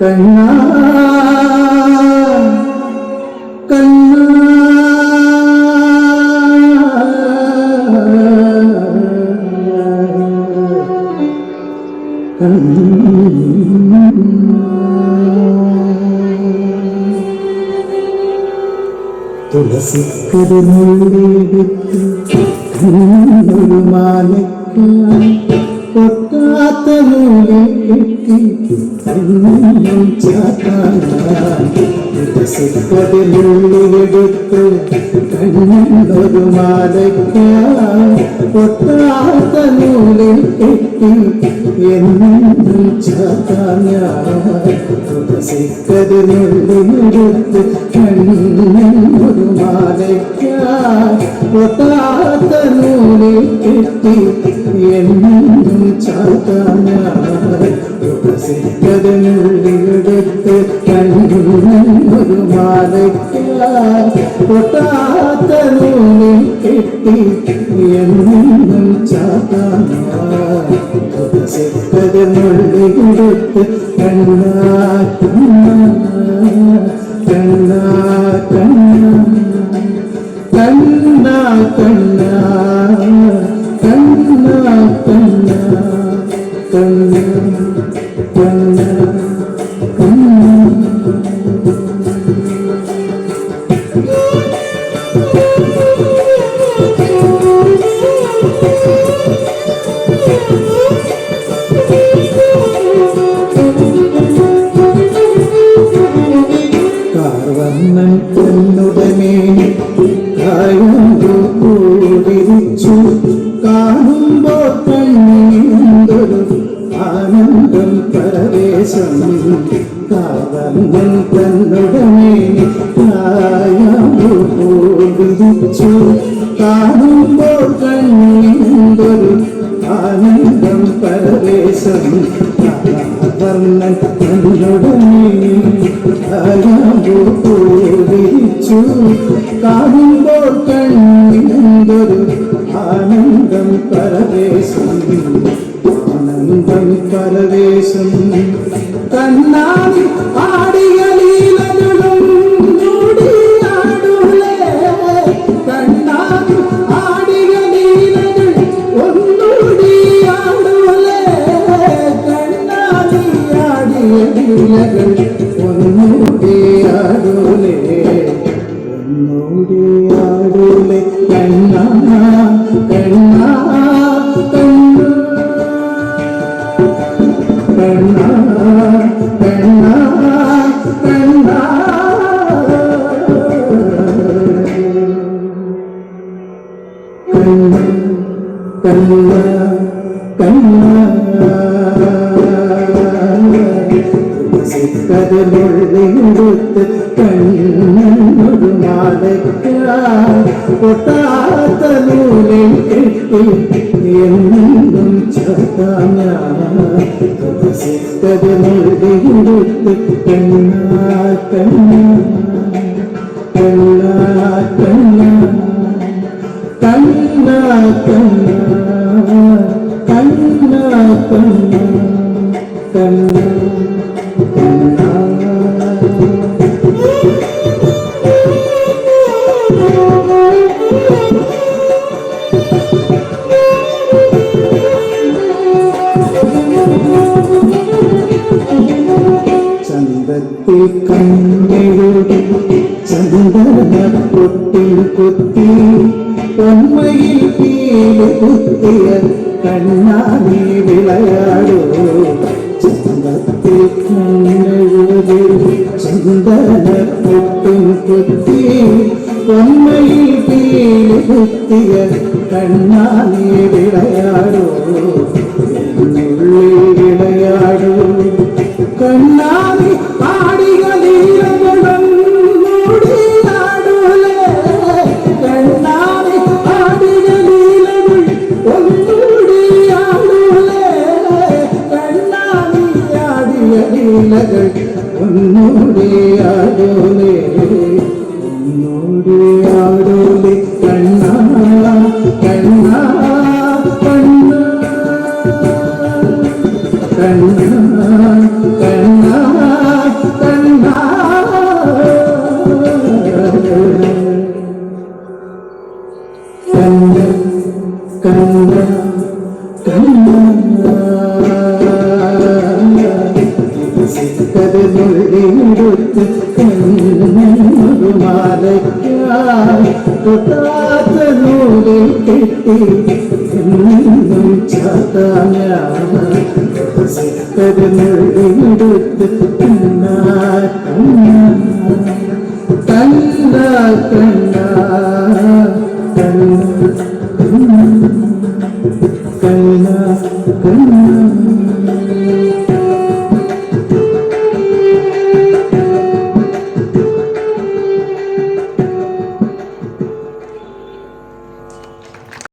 കണ്ണാ കണ്ണ. തുളസിക്കരുന്നെടുത്ത് കണ്ണൊരു മാലയ്ക്കായി പൊട്ടാത്ത ചാത്താനുള്ളിലെടുത്ത് കണ്ണൊരു മാലയ്ക്ക. പൊട്ടാത്ത നൂലിൽ കെട്ടി എന്നും ചാത്താൻ കൃപസിക്കതിനുള്ളിലെടുത്ത് കണ്ണിനൊരു മാലയ്ക്കാത്ത നൂലിൽ കെട്ടി എന്നും ചാത്താൻ കൃപസിക്കതിനുള്ളിലെടുത്ത് കണ്ണിനൊരു മാലയ്ക്കാത്ത കാത്തനോനെ കെട്ടി ഉയർന്നെന്നും ചാത്തനുള്ളിലെടുത്ത് കണ്ണാ കണ്ണാ കണ്ണാ കണ്ണാ കണ്ണാ. കാണുമ്പോൾ തന്നെ എന്തൊരു ആനന്ദം പരവേശം കാതന്തൻ തന്നുടനെ കായു കാണുമ്പോൾ തന്നെ എന്തൊരു ആനന്ദം പരവേശം വർണൻ തന്നുടനെ കായാമ്പോ വിളിച്ചു കാണുമ്പോൾ തന്നെ ആനന്ദം പരവേശം ആനന്ദം പരവേശം കണ്ണാടി ആടിയ ലീലകളും ലീലകൾ സിക്കതിലുള്ളിടുത്ത് കണ്ണൊരു മാലയ്ക്കാത്ത നൂലിൽ കണ്ണാ കണ്ണാ കണ്ണാ കണ്ണാ കണ്ണാ കണ്ണാ கண்ணா கண்ணா சந்தத்தில் கண்ணெழுதி சந்தன பொட்டில் கொத்தி உண்மையில் ചന്ദനപ്പൊട്ടും കുത്തി ഉമ്മയിൽ പീലി കുത്തിയ കണ്ണാനി വിളയാടോ ഒന്നൂടെ ആടോലെ ഒന്നൂടെ ആടോലെ കണ്ണ കണ്ണ. കണ്ണ കണ്ണ കണ്ണ. കണ്ണ കണ്ണ. നൂലിൽ കെട്ടി എന്നും ചാത്താഞ്ഞ എടുത്ത് കണ്ണ